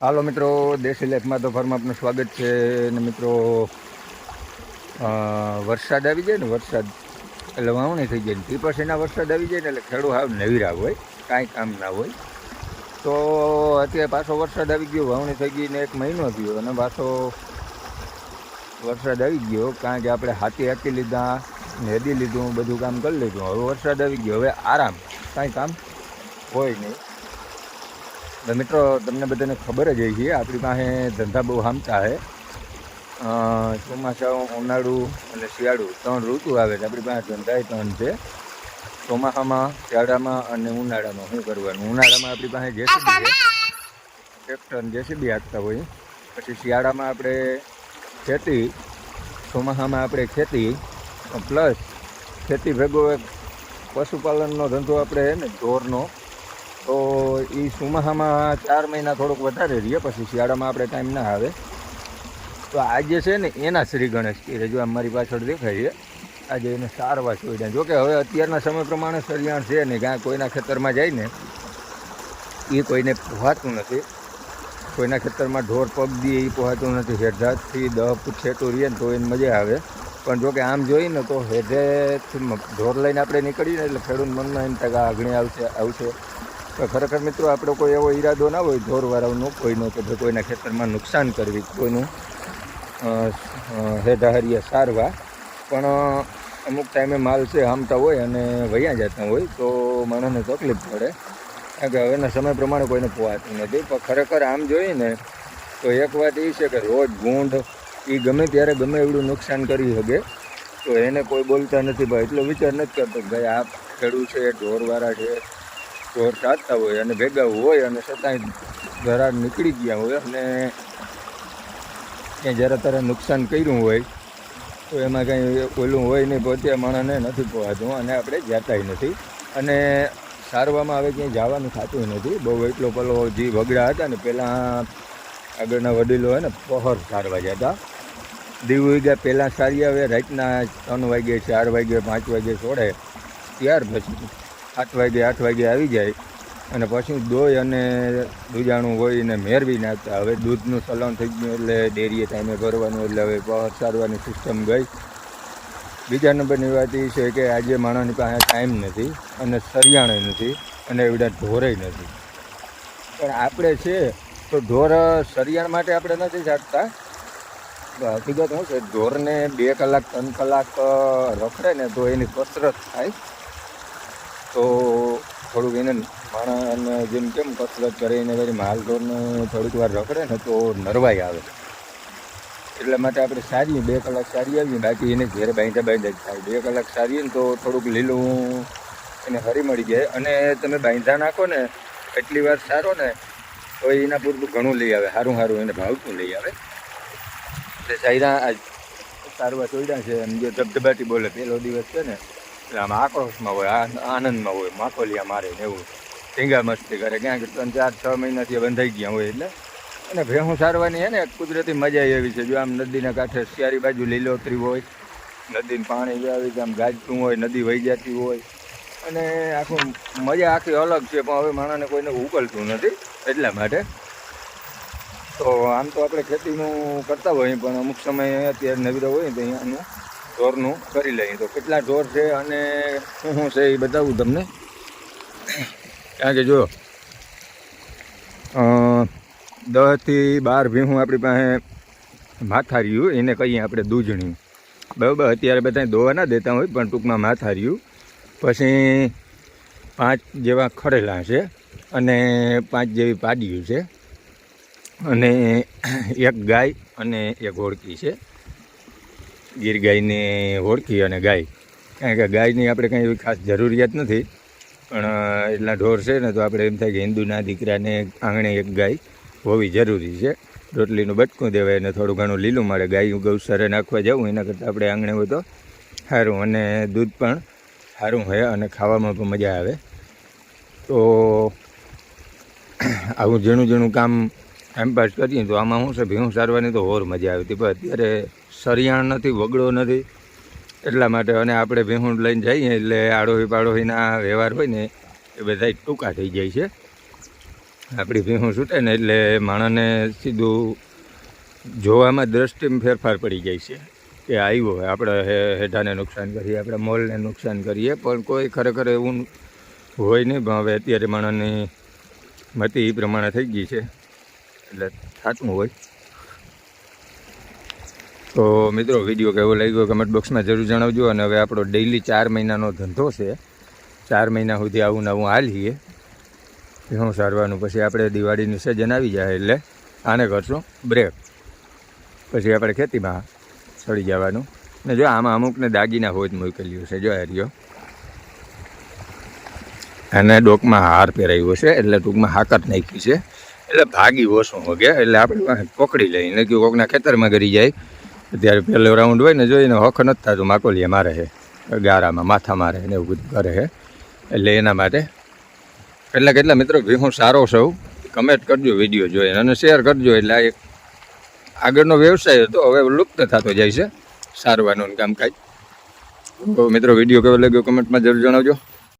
હાલો મિત્રો, દેશી લેખમાં તો ફરમાં આપનું સ્વાગત છે અને મિત્રો વરસાદ આવી જાય ને, વરસાદ એટલે વાવણી થઈ જાય ને પછી એના વરસાદ આવી જાય ને એટલે ખેડૂ હાવ નવીરા હોય, કાંઈ કામ ના હોય. તો અત્યારે પાછો વરસાદ આવી ગયો, વાવણી થઈ ગઈ ને એક મહિનો થયો અને પાછો વરસાદ આવી ગયો, કારણ કે આપણે હાથી હાથી લીધા નેદી લીધું, બધું કામ કરી લીધું. હવે વરસાદ આવી ગયો, હવે આરામ, કાંઈ કામ હોય નહીં. તો મિત્રો, તમને બધાને ખબર જ હોય છે આપણી પાસે ધંધા બહુ હામતા છે ચોમાસા ઉનાળુ અને શિયાળુ ત્રણ ઋતુ આવે છે. આપણી પાસે ધંધા ત્રણ છે. ચોમાસામાં, શિયાળામાં અને ઉનાળામાં શું કરવાનું? ઉનાળામાં આપણી પાસે જેસીબી છે. ટ્રેક્ટર જેસીબી હાંકતા હોય. પછી શિયાળામાં આપણે ખેતી, ચોમાસામાં આપણે ખેતી, પ્લસ ખેતી ભેગો એક પશુપાલનનો ધંધો આપણે ને, ઢોરનો. તો એ ચોમાસામાં ચાર મહિના થોડુંક વધારે રહીએ, પછી શિયાળામાં આપણે ટાઈમ ના આવે. તો આજે છે ને, એના શ્રી ગણેશ કીરે, જો અમારી પાછળ દેખાય છે આજે એને સારવા છોડ્યા જોકે હવે અત્યારના સમય પ્રમાણે સરિયાણ છે ને કાંઈ કોઈના ખેતરમાં જાય ને એ કોઈને પોહાતું નથી. કોઈના ખેતરમાં ઢોર, પગ દે એ પોહાતું નથી. હેઠાથી દહ ફૂટ છેટું રહીએ ને તો એને મજા આવે. પણ જોકે આમ જોઈએ ને તો હેઠેથી ઢોર લઈને આપણે નીકળીએ ને એટલે ખેડૂત મનમાં એમ તક કે આગળ આવશે આવશે. તો ખરેખર મિત્રો આપણો કોઈ એવો ઈરાદો ના હોય ઢોરવાળાનો કોઈનો કે ભાઈ કોઈના ખેતરમાં નુકસાન કરવી કોઈનું અ, સારવા પણ અમુક ટાઈમે માલ છે હામતા હોય અને વૈયા જતા હોય તો માણસને તકલીફ પડે. કારણ કે હવેના સમય પ્રમાણે કોઈને પોવાતું નથી. પણ ખરેખર આમ જોઈએ ને તો એક વાત એ છે કે રોજ ગૂંઢ એ ગમે ત્યારે ગમે એવડું નુકસાન કરી શકે. તો એને કોઈ બોલતા નથી ભાઈ એટલો વિચાર નથી કરતો ભાઈ આ ખેડૂત છે ઢોરવાળા છે ઢોર ચાલતા હોય અને ભેગા હોય અને છતાંય જરા નીકળી ગયા હોય અને ક્યાંય જરા તારે નુકસાન કર્યું હોય, તો એમાં કાંઈ ઓલું હોય નહીં, પોતે માણસને નથી પહોંચું અને આપણે જતાય નથી. અને સારવામાં હવે ક્યાંય જવાનું થતું નથી. બહુ એટલો પેલો જે વગડા હતા ને પહેલાં આગળના વડીલો હોય ને, પહોર સારવા જતા દીવ ગયા પહેલાં સારી આવે, રાતના ત્રણ વાગે ચાર વાગે પાંચ વાગે છોડે ત્યાર પછી આઠ વાગે આઠ વાગે આવી જાય અને પછી દોય અને દૂજાણું હોય એને મેળવી નાખતા. હવે દૂધનું સલન થઈ ગયું એટલે ડેરીએ ટાઈમે ભરવાનું, એટલે હવે પહોર સારવાની સિસ્ટમ ગઈ. બીજા નંબરની વાત એ છે કે આજે માણસની પાસે ટાઈમ નથી અને સરિયાણે નથી અને એવડા ઢોરે નથી. પણ આપણે છે તો ઢોર સરિયાણ માટે આપણે નથી જાગતા. હકીકત શું છે? ઢોરને બે કલાક, ત્રણ કલાક રખડે ને તો એની કસરત થાય. તો થોડુંક એને માણસને જેમ કેમ કસરત કરીને પછી માલ ઢોરને થોડીક વાર રખડે ને તો નરવાઈ આવે. એટલા માટે આપણે સારીએ, બે કલાક સારી આવીએ, બાકી એને ઘેર બાંધ્યા બાંધ્યા જ થાય. બે કલાક સારીએ ને તો થોડુંક લીલું એને હરી મળી જાય. અને તમે બાંધા નાખો ને, એટલી વાર સારો ને, તો એના પૂરતું ઘણું લઈ આવે. સારું સારું એને ભાવતું લઈ આવે. એટલે સાયરા આજ સારવા ચોડ્યા છે. એમ જે ધબધબાટી બોલે, પહેલો દિવસ છે ને એટલે આમ આક્રોશમાં હોય આનંદમાં હોય, માખોલિયા મારે ને એવું. ટીંગા મસ્તી કરે ક્યાંક ત્રણ ચાર છ મહિનાથી બંધાઈ ગયા હોય એટલે. અને ભેહું સારવાની છે ને કુદરતી મજા એવી છે. જો આમ નદીના કાંઠે શિયારી બાજુ લીલોતરી હોય, નદીનું પાણી આવી આમ ગાજતું હોય, નદી વહી જતી હોય. અને આખું મજા આખી અલગ છે, પણ હવે માણસને કોઈને ઉકલતું નથી એટલા માટે. તો આમ તો આપણે ખેતીનું કરતા હોઈએ, પણ અમુક સમયે અત્યારે નવીરો હોય તો અહીંયાનું ઢોરનું કરી લઈએ. તો કેટલા ઢોર છે અને શું શું છે એ બતાવું તમને. કારણ કે જો દસથી બાર ભીહું આપણી પાસે માથાર્યું, એને કહીએ આપણે દૂજણી. બરાબર, અત્યારે બધા દોવા ના દેતા હોય, પણ ટૂંકમાં માથાર્યું. પછી પાંચ જેવા ખરેલા છે અને પાંચ જેવી પાડીયું છે. અને એક ગાય અને એક હોડકી છે. ગીર ગાયને ઓળખી અને ગાય. કારણ કે ગાયની આપણે કંઈ એવી ખાસ જરૂરિયાત નથી. પણ એટલા ઢોર છે ને તો આપણે એમ થાય કે હિન્દુના દીકરાને આંગણે એક ગાય હોવી જરૂરી છે. રોટલીનું બટકું દેવાય અને થોડું ઘણું લીલું મળે ગાય ગૌસરે નાખવા જવું એના કરતાં આપણે આંગણે હોય તો સારું અને દૂધ પણ સારું હોય અને ખાવામાં પણ મજા આવે. તો, આવું ઝીણું ઝીણું કામ ટાઈમપાસ કરીએ તો આમાં શું છે, ભીહું સારવાની તો હોર મજા આવતી, પણ અત્યારે સરિયાણ નથી, વગડો નથી. એટલા માટે અને આપણે ભીહું લઈને જઈએ એટલે આડોહી પાડોહીના વ્યવહાર હોય ને એ બધા ટૂંકા થઈ જાય છે. આપણી ભીણું છૂટે ને એટલે માણસને સીધું જોવામાં દ્રષ્ટિમાં ફેરફાર પડી જાય છે કે આવ્યો હોય. આપણે હેઠાને નુકસાન કરીએ, આપણે મોલને નુકસાન કરીએ, પણ કોઈ ખરેખર એવું હોય નહીં, પણ હવે અત્યારે માણસની મતી એ પ્રમાણે થઈ ગઈ છે. એટલે સાચું હોય. તો મિત્રો વીડિયો કેવો લાગ્યો કમેન્ટ બોક્સમાં જરૂર જણાવજો અને હવે આપણો ડેઈલી ચાર મહિનાનો ધંધો છે. ચાર મહિના સુધી આવું ને આવું હાલીએ શું સારવાનું પછી આપણે દિવાળીનું સજન આવી જાય એટલે આને કરશું બ્રેક પછી આપણે ખેતીમાં ચડી જવાનું. ને જો આમાં અમુકને દાગીના હોય જ મોકલ્યું છે. જો હેરિયો અને ડોકમાં હાર પહેરાવ્યો છે એટલે ટૂંકમાં હાકત નાખી છે. એટલે ભાગી ઓછું હોગે, એટલે આપણે પકડી લઈને કે કોકના ખેતરમાં ગરી જાય, ત્યારે પહેલો રાઉન્ડ હોય ને જોઈને હખ નથી થતું માકોલીએ મારે છે, ગારામાં માથા મારે ને એવું બધું કરે છે. એટલે એના માટે કેટલા કેટલા મિત્રો હું સારો સૌ કમેન્ટ કરજો વીડિયો જોઈને, અને શેર કરજો, એટલે એક આગળનો વ્યવસાય હતો, હવે લુપ્ત થતો જાય છે સારવાનું કામકાજ. તો મિત્રો વીડિયો કેવો લાગ્યો? કમેન્ટમાં જરૂર જણાવજો.